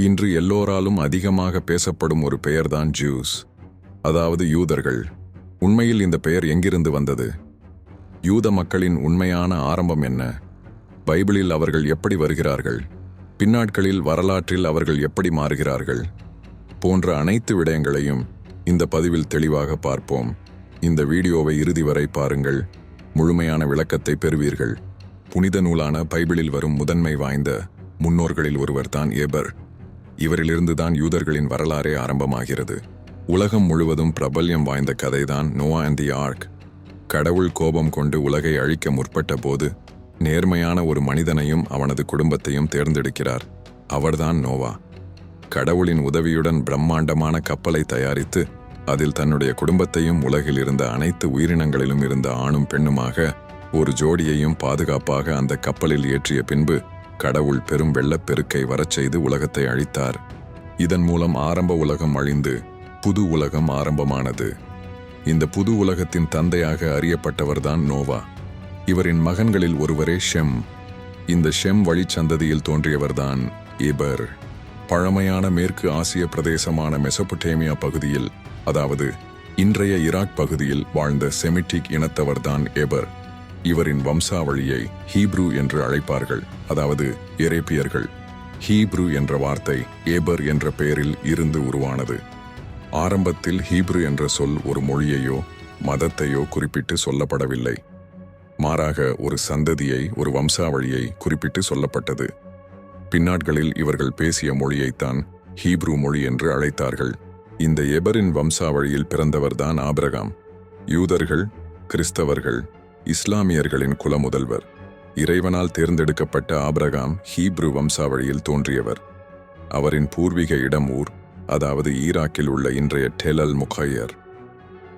இன்று எல்லோராலும் அதிகமாக பேசப்படும் ஒரு பெயர்தான் ஜூஸ். அதாவது யூதர்கள். உண்மையில் இந்த பெயர் எங்கிருந்து வந்தது? யூத மக்களின் உண்மையான ஆரம்பம் என்ன? பைபிளில் அவர்கள் எப்படி வருகிறார்கள்? பின்னாட்களில் வரலாற்றில் அவர்கள் எப்படி மாறுகிறார்கள்? போன்ற அனைத்து விடயங்களையும் இந்த பதிவில் தெளிவாக பார்ப்போம். இந்த வீடியோவை இறுதி வரை பாருங்கள். முழுமையான விளக்கத்தை பெறுவீர்கள். புனித நூலான பைபிளில் வரும் முதன்மை வாய்ந்த முன்னோர்களில் ஒருவர்தான் ஏபர். இவரிலிருந்துதான் யூதர்களின் வரலாறே ஆரம்பமாகிறது. உலகம் முழுவதும் பிரபல்யம் வாய்ந்த கதைதான் நோவா அண்ட் தி ஆர்க் கடவுள் கோபம் கொண்டு உலகை அழிக்க முற்பட்ட போது நேர்மையான ஒரு மனிதனையும் அவனது குடும்பத்தையும் தேர்ந்தெடுக்கிறார். அவர்தான் நோவா. கடவுளின் உதவியுடன் பிரம்மாண்டமான கப்பலை தயாரித்து அதில் தன்னுடைய குடும்பத்தையும் உலகில் இருந்த அனைத்து உயிரினங்களிலும் இருந்த ஆணும் பெண்ணுமாக ஒரு ஜோடியையும் பாதுகாப்பாக அந்த கப்பலில் ஏற்றிய பின்பு கடவுள் பெரும் வெள்ளப்பெருக்கை வரச் செய்து உலகத்தை அழித்தார். இதன் மூலம் ஆரம்ப உலகம் அழிந்து புது உலகம் ஆரம்பமானது. இந்த புது உலகத்தின் தந்தையாக அறியப்பட்டவர்தான் நோவா. இவரின் மகன்களில் ஒருவரே ஷெம். இந்த ஷெம் வழிச்சந்ததியில் தோன்றியவர்தான் ஏபர். பழமையான மேற்கு ஆசிய பிரதேசமான மெசபொட்டேமியா பகுதியில் அதாவது இன்றைய ஈராக் பகுதியில் வாழ்ந்த செமிட்டிக் இனத்தவர்தான் எபர் இவரின் வம்சாவளியை ஹீப்ரு என்று அழைப்பார்கள் அதாவது எரேப்பியர்கள். ஹீப்ரு என்ற வார்த்தை ஏபர் என்ற பெயரில் இருந்து உருவானது. ஆரம்பத்தில் ஹீப்ரு என்ற சொல் ஒரு மொழியையோ மதத்தையோ குறிப்பிட்டு சொல்லப்படவில்லை. மாறாக ஒரு சந்ததியை ஒரு வம்சாவளியை குறிப்பிட்டு சொல்லப்பட்டது. பின்னாட்களில் இவர்கள் பேசிய மொழியைத்தான் ஹீப்ரு மொழி என்று அழைத்தார்கள். இந்த எபரின் வம்சாவளியில் பிறந்தவர்தான் ஆபிரகாம். யூதர்கள் கிறிஸ்தவர்கள் இஸ்லாமியர்களின் குலமுதல்வர். இறைவனால் தேர்ந்தெடுக்கப்பட்ட ஆபிரகாம் ஹீப்ரு வம்சாவளியில் தோன்றியவர். அவரின் பூர்வீக இடம் ஊர் அதாவது ஈராக்கில் உள்ள இன்றைய டெலல் முகையர்.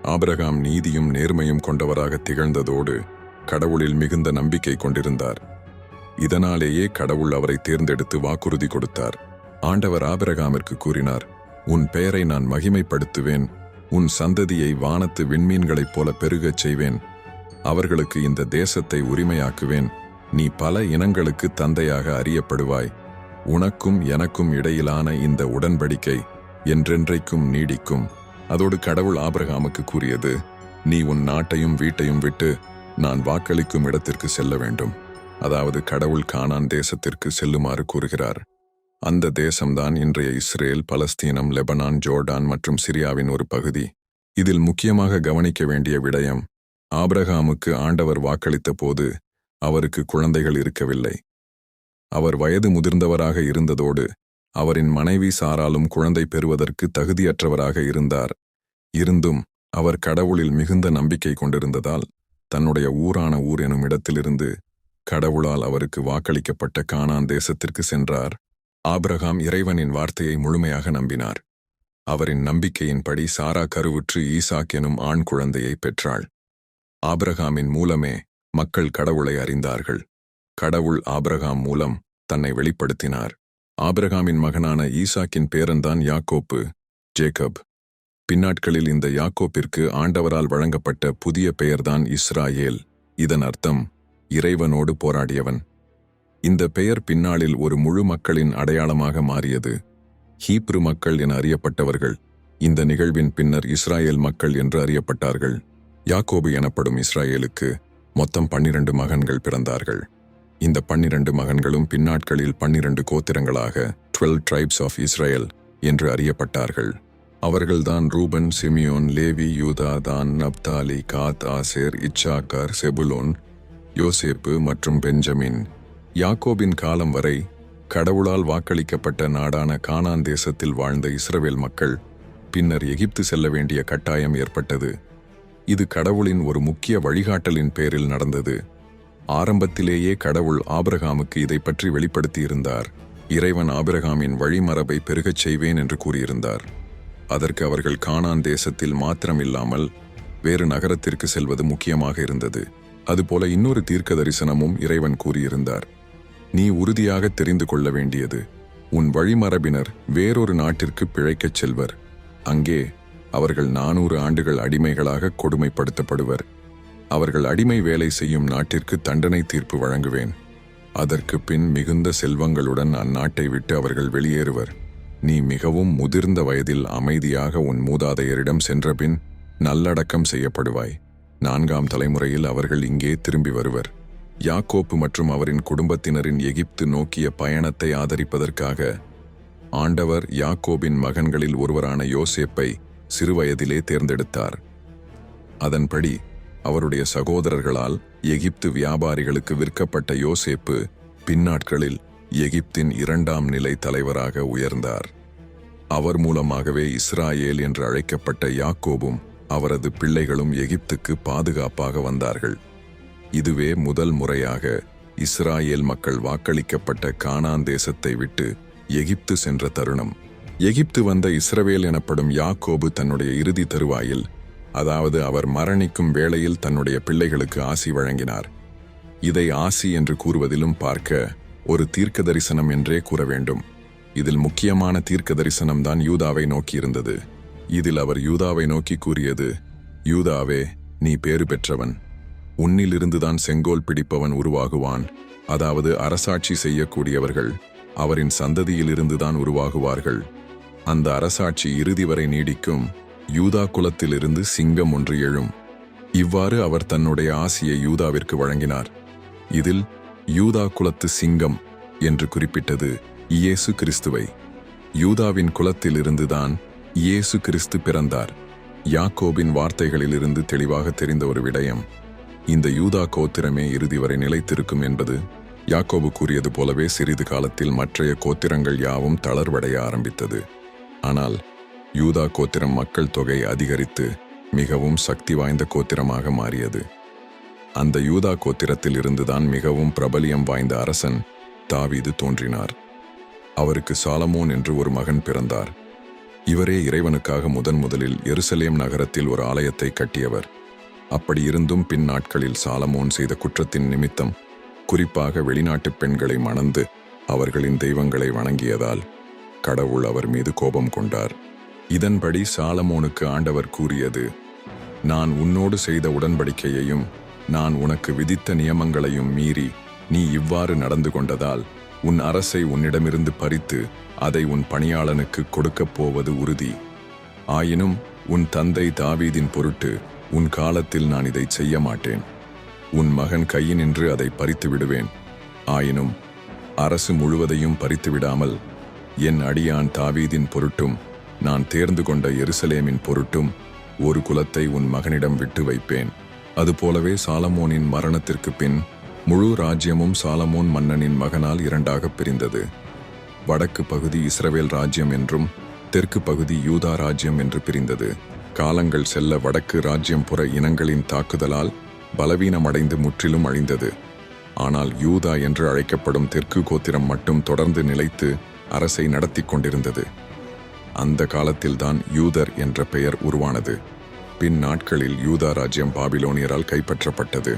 ஆபிரகாம் நீதியும் நேர்மையும் கொண்டவராக திகழ்ந்ததோடு கடவுளில் மிகுந்த நம்பிக்கை கொண்டிருந்தார். இதனாலேயே கடவுள் அவரை தேர்ந்தெடுத்து வாக்குறுதி கொடுத்தார். ஆண்டவர் ஆபிரகாமிற்கு கூறினார் உன் பெயரை நான் மகிமைப்படுத்துவேன் உன் சந்ததியை வானத்து விண்மீன்களைப் போல பெருகச் செய்வேன் அவர்களுக்கு இந்த தேசத்தை உரிமையாக்குவேன். நீ பல இனங்களுக்கு தந்தையாக அறியப்படுவாய். உனக்கும் எனக்கும் இடையிலான இந்த உடன்படிக்கை என்றென்றைக்கும் நீடிக்கும். அதோடு கடவுள் ஆபிரகாமுக்கு கூறியது நீ உன் நாட்டையும் வீட்டையும் விட்டு நான் வாக்களிக்கும் இடத்திற்கு செல்ல வேண்டும். அதாவது கடவுள் கானான் தேசத்திற்கு செல்லுமாறு கூறுகிறார். அந்த தேசம்தான் இன்றைய இஸ்ரேல் பலஸ்தீனம் லெபனான் ஜோர்டான் மற்றும் சிரியாவின் ஒரு பகுதி. இதில் முக்கியமாக கவனிக்க வேண்டிய விடயம் ஆபிரகாமுக்கு ஆண்டவர் வாக்களித்த போது அவருக்கு குழந்தைகள் இருக்கவில்லை. அவர் வயது முதிர்ந்தவராக இருந்ததோடு அவரின் மனைவி சாராலும் குழந்தை பெறுவதற்கு தகுதியற்றவராக இருந்தார். இருந்தும் அவர் கடவுளில் மிகுந்த நம்பிக்கை கொண்டிருந்ததால் தன்னுடைய ஊரான ஊர் எனும் இடத்திலிருந்து கடவுளால் அவருக்கு வாக்களிக்கப்பட்ட கானான் தேசத்திற்கு சென்றார். ஆபிரகாம் இறைவனின் வார்த்தையை முழுமையாக நம்பினார். அவரின் நம்பிக்கையின்படி சாரா கருவுற்று ஈசாக் எனும் ஆண் குழந்தையை பெற்றாள். ஆபிரகாமின் மூலமே மக்கள் கடவுளை அறிந்தார்கள். கடவுள் ஆபிரகாம் மூலம் தன்னை வெளிப்படுத்தினார். ஆபிரகாமின் மகனான ஈசாக்கின் பேரன்தான் யாக்கோப்பு ஜேக்கப். பின்னாட்களில் இந்த யாக்கோப்பிற்கு ஆண்டவரால் வழங்கப்பட்ட புதிய பெயர்தான் இஸ்ராயேல். இதன் அர்த்தம் இறைவனோடு போராடியவன். இந்த பெயர் பின்னாளில் ஒரு முழு மக்களின் அடையாளமாக மாறியது. ஹீப்ரு மக்கள் என அறியப்பட்டவர்கள் இந்த நிகழ்வின் பின்னர் இஸ்ராயேல் மக்கள் என்று அறியப்பட்டார்கள். யாக்கோபு எனப்படும் இஸ்ரேலுக்கு மொத்தம் பன்னிரண்டு மகன்கள் பிறந்தார்கள். இந்த பன்னிரண்டு மகன்களும் பின்னாட்களில் பன்னிரண்டு கோத்திரங்களாக டுவெல் ட்ரைப்ஸ் ஆஃப் இஸ்ரேல் என்று அறியப்பட்டார்கள். அவர்கள்தான் ரூபன் சிமியோன் லேவி யூதா தான் நப்தாலி காத் ஆசேர் இச்சாக்கார் செபுலோன் யோசேப்பு மற்றும் பெஞ்சமின். யாக்கோபின் காலம் வரை கடவுளால் வாக்களிக்கப்பட்ட நாடான கானான் தேசத்தில் வாழ்ந்த இஸ்ரவேல் மக்கள் பின்னர் எகிப்து செல்ல வேண்டிய கட்டாயம் ஏற்பட்டது. இது கடவுளின் ஒரு முக்கிய வழிகாட்டலின் பேரில் நடந்தது. ஆரம்பத்திலேயே கடவுள் ஆபிரகாமுக்கு இதை பற்றி வெளிப்படுத்தியிருந்தார். இறைவன் ஆபிரகாமின் வழிமரபை பெருகச் செய்வேன் என்று கூறியிருந்தார். அதற்கு அவர்கள் கானான் தேசத்தில் மாத்திரமில்லாமல் வேறு நகரத்திற்கு செல்வது முக்கியமாக இருந்தது. அதுபோல இன்னொரு தீர்க்க தரிசனமும் இறைவன் கூறியிருந்தார். நீ உறுதியாக தெரிந்து கொள்ள வேண்டியது உன் வழிமரபினர் வேறொரு நாட்டிற்கு பிழைக்கச் செல்வர். அங்கே அவர்கள் நானூறு ஆண்டுகள் அடிமைகளாக கொடுமைப்படுத்தப்படுவர். அவர்கள் அடிமை வேலை செய்யும் நாட்டிற்கு தண்டனை தீர்ப்பு வழங்குவேன். அதற்கு பின் மிகுந்த செல்வங்களுடன் அந்நாட்டை விட்டு அவர்கள் வெளியேறுவர். நீ மிகவும் முதிர்ந்த வயதில் அமைதியாக உன் மூதாதையரிடம் சென்றபின் நல்லடக்கம் செய்யப்படுவாய். நான்காம் தலைமுறையில் அவர்கள் இங்கே திரும்பி வருவர். யாக்கோப்பு மற்றும் அவரின் குடும்பத்தினரின் எகிப்து நோக்கிய பயணத்தை ஆதரிப்பதற்காக ஆண்டவர் யாக்கோபின் மகன்களில் ஒருவரான யோசேப்பை சிறுவயதிலே தேர்ந்தெடுத்தார். அதன்படி அவருடைய சகோதரர்களால் எகிப்து வியாபாரிகளுக்கு விற்கப்பட்ட யோசேப்பு பின்னாட்களில் எகிப்தின் இரண்டாம் நிலை தலைவராக உயர்ந்தார். அவர் மூலமாகவே இஸ்ராயேல் என்று அழைக்கப்பட்ட யாக்கோபும் அவரது பிள்ளைகளும் எகிப்துக்கு பாதுகாப்பாக வந்தார்கள். இதுவே முதல் முறையாக இஸ்ராயேல் மக்கள் வாக்களிக்கப்பட்ட கானான் தேசத்தை விட்டு எகிப்து சென்ற தருணம். எகிப்து வந்த இஸ்ரவேல் எனப்படும் யாக்கோபு தன்னுடைய இறுதி தருவாயில் அதாவது அவர் மரணிக்கும் வேளையில் தன்னுடைய பிள்ளைகளுக்கு ஆசி வழங்கினார். இதை ஆசி என்று கூறுவதிலும் பார்க்க ஒரு தீர்க்க தரிசனம் என்றே கூற வேண்டும். இதில் முக்கியமான தீர்க்க தரிசனம்தான் யூதாவை நோக்கியிருந்தது. இதில் அவர் யூதாவை நோக்கி கூறியது யூதாவே நீ பேறு பெற்றவன். உன்னிலிருந்துதான் செங்கோல் பிடிப்பவன் உருவாகுவான். அதாவது அரசாட்சி செய்யக்கூடியவர்கள் அவரின் சந்ததியிலிருந்துதான் உருவாகுவார்கள். அந்த அரசாட்சி இறுதி வரை நீடிக்கும். யூதா குலத்திலிருந்து சிங்கம் ஒன்று எழும். இவ்வாறு அவர் தன்னுடைய ஆசியை யூதாவிற்கு வழங்கினார். இதில் யூதா குலத்து சிங்கம் என்று குறிப்பிட்டது இயேசு கிறிஸ்துவை. யூதாவின் குலத்திலிருந்துதான் இயேசு கிறிஸ்து பிறந்தார். யாக்கோபின் வார்த்தைகளிலிருந்து தெளிவாக தெரிந்த ஒரு விடயம். இந்த யூதா கோத்திரமே இறுதி வரை நிலைத்திருக்கும் என்பது யாக்கோபு கூறியது போலவே சிறிது காலத்தில் மற்றைய கோத்திரங்கள் யாவும் தளர்வடைய ஆரம்பித்தது. ஆனால் யூதா கோத்திரம் மக்கள் தொகை அதிகரித்து மிகவும் சக்தி வாய்ந்த கோத்திரமாக மாறியது. அந்த யூதா கோத்திரத்தில் இருந்துதான் மிகவும் பிரபலியம் வாய்ந்த அரசன் தாவீது தோன்றினார். அவருக்கு சாலமோன் என்று ஒரு மகன் பிறந்தார். இவரே இறைவனுக்காக முதன் முதலில் எருசலேம் நகரத்தில் ஒரு ஆலயத்தை கட்டியவர். அப்படி இருந்தும் பின் நாட்களில் சாலமோன் செய்த குற்றத்தின் நிமித்தம் குறிப்பாக வெளிநாட்டு பெண்களை மணந்து அவர்களின் தெய்வங்களை வணங்கியதால் கடவுள் அவர் மீது கோபம் கொண்டார். இதன்படி சாலமோனுக்கு ஆண்டவர் கூறியது நான் உன்னோடு செய்த உடன்படிக்கையையும் நான் உனக்கு விதித்த நியமங்களையும் மீறி நீ இவ்வாறு நடந்து கொண்டதால் உன் அரசை உன்னிடமிருந்து பறித்து அதை உன் பணியாளனுக்கு கொடுக்கப் போவது உறுதி. ஆயினும் உன் தந்தை தாவீதின் பொருட்டு உன் காலத்தில் நான் இதை செய்ய மாட்டேன். உன் மகன் கையினின்று அதை பறித்து விடுவேன். ஆயினும் அரசு முழுவதையும் பறித்து விடாமல் என் அடியான் தாவீதின் பொருட்டும் நான் தேர்ந்து கொண்ட எருசலேமின் பொருட்டும் ஒரு குலத்தை உன் மகனிடம் விட்டு வைப்பேன். அதுபோலவே சாலமோனின் மரணத்திற்கு பின் முழு ராஜ்யமும் சாலமோன் மன்னனின் மகனால் இரண்டாகப் பிரிந்தது. வடக்கு பகுதி இஸ்ரவேல் ராஜ்யம் என்றும் தெற்கு பகுதி யூதா ராஜ்யம் என்று பிரிந்தது. காலங்கள் செல்ல வடக்கு ராஜ்யம் புற இனங்களின் தாக்குதலால் பலவீனமடைந்து முற்றிலும் அழிந்தது. ஆனால் யூதா என்று அழைக்கப்படும் தெற்கு கோத்திரம் மட்டும் தொடர்ந்து நிலைத்து அரசை நடத்தி கொண்டிருந்தது. அந்த காலத்தில்தான் யூதர் என்ற பெயர் உருவானது. பின் நாட்களில் யூதா ராஜ்யம் பாபிலோனியரால் கைப்பற்றப்பட்டது.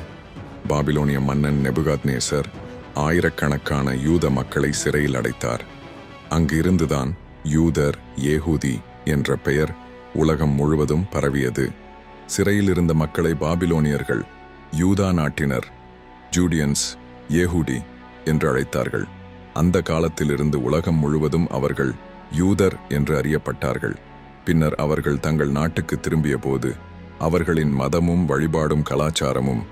பாபிலோனிய மன்னன் நெபுகாத் நேசர் ஆயிரக்கணக்கான யூத மக்களை சிறையில் அடைத்தார். அங்கிருந்துதான் யூதர் ஏகூதி என்ற பெயர் உலகம் முழுவதும் பரவியது. சிறையில் இருந்த மக்களை பாபிலோனியர்கள் யூதா நாட்டினர் ஜூடியன்ஸ் ஏஹூடி என்று அழைத்தார்கள். அந்த காலத்திலிருந்து உலகம் முழுவதும் அவர்கள் யூதர் என்று அறியப்பட்டார்கள். பின்னர் அவர்கள் தங்கள் நாட்டுக்கு திரும்பிய போது அவர்களின் மதமும் வழிபாடும் கலாச்சாரமும்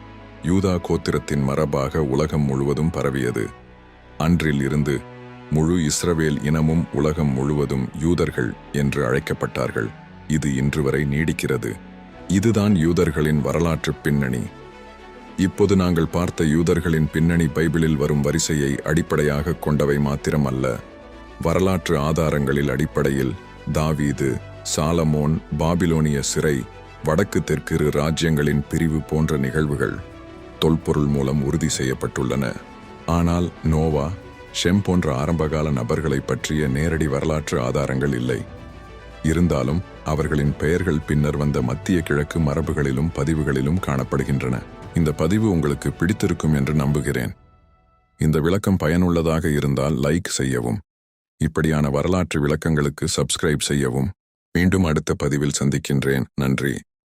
யூதா கோத்திரத்தின் மரபாக உலகம் முழுவதும் பரவியது. அன்றில் இருந்து முழு இஸ்ரவேல் இனமும் உலகம் முழுவதும் யூதர்கள் என்று அழைக்கப்பட்டார்கள். இது இன்று வரை நீடிக்கிறது. இதுதான் யூதர்களின் வரலாற்று பின்னணி. இப்போது நாங்கள் பார்த்த யூதர்களின் பின்னணி பைபிளில் வரும் வரிசையை அடிப்படையாக கொண்டவை மாத்திரமல்ல. வரலாற்று ஆதாரங்களில் அடிப்படையில் தாவீது சாலமோன் பாபிலோனிய சிறை வடக்கு தெற்கு ராஜ்யங்களின் பிரிவு போன்ற நிகழ்வுகள் தொல்பொருள் மூலம் உறுதி செய்யப்பட்டுள்ளன. ஆனால் நோவா ஷெம் போன்ற ஆரம்பகால நபர்களை பற்றிய நேரடி வரலாற்று ஆதாரங்கள் இல்லை. இருந்தாலும் அவர்களின் பெயர்கள் பின்னர் வந்த மத்திய கிழக்கு மரபுகளிலும் பதிவுகளிலும் காணப்படுகின்றன. இந்த பதிவு உங்களுக்கு பிடித்திருக்கும் என்று நம்புகிறேன். இந்த விளக்கம் பயனுள்ளதாக இருந்தால் லைக் செய்யவும். இப்படியான வரலாற்று விளக்கங்களுக்கு சப்ஸ்கிரைப் செய்யவும். மீண்டும் அடுத்த பதிவில் சந்திக்கின்றேன். நன்றி.